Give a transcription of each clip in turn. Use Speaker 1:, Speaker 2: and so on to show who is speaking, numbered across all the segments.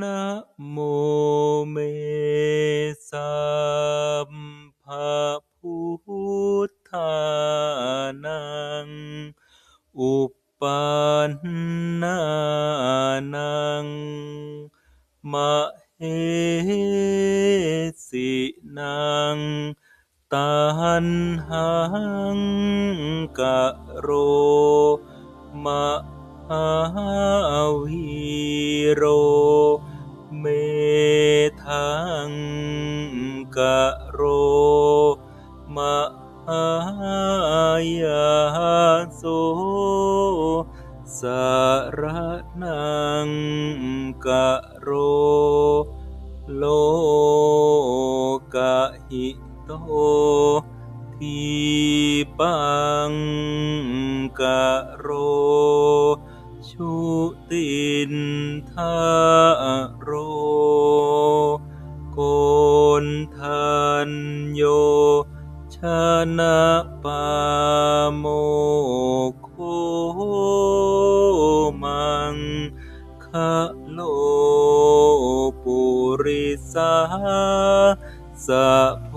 Speaker 1: นะโมเมสัพพะพุทธานัง อุปันนานังมะเหสินังตัณหังกะโรมหาวีโรายาโสสรณังกะโร โลกะหิโตทีปังกะโร ชุตินทโโมโขมังคะโลปุริสาสะโพ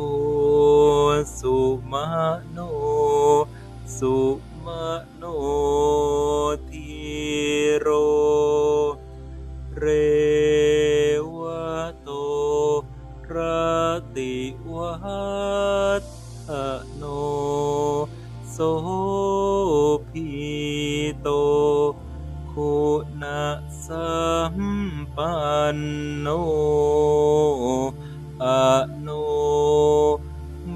Speaker 1: สุมาโน สุมาโนทีโร เรวโตรติวัฏฐโน โสภิโตคุณสัมปันโนอโน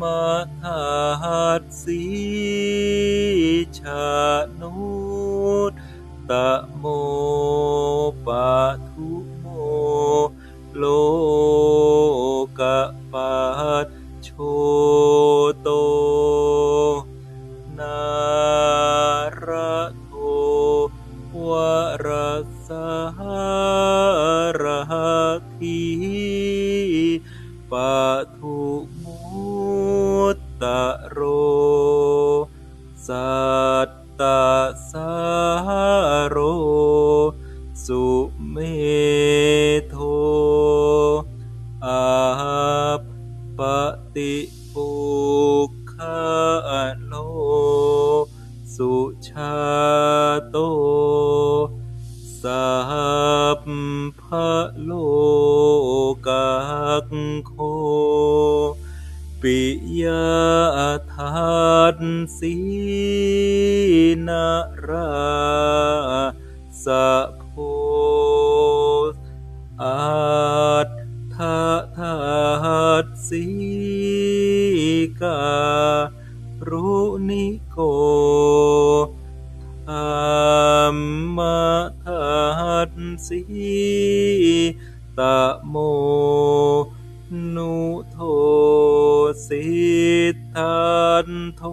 Speaker 1: มัทธัสสิชานุตตโมปะ ตโร สัตตสาโร สุเมโทอัปติปุคคโล สุชาโต สัพพะโลกัสโฆ ปิยาทัสสินราสะโพอัฏฐทัสสิการุณิโกธัมมทัสสิตะโม สิทธันโท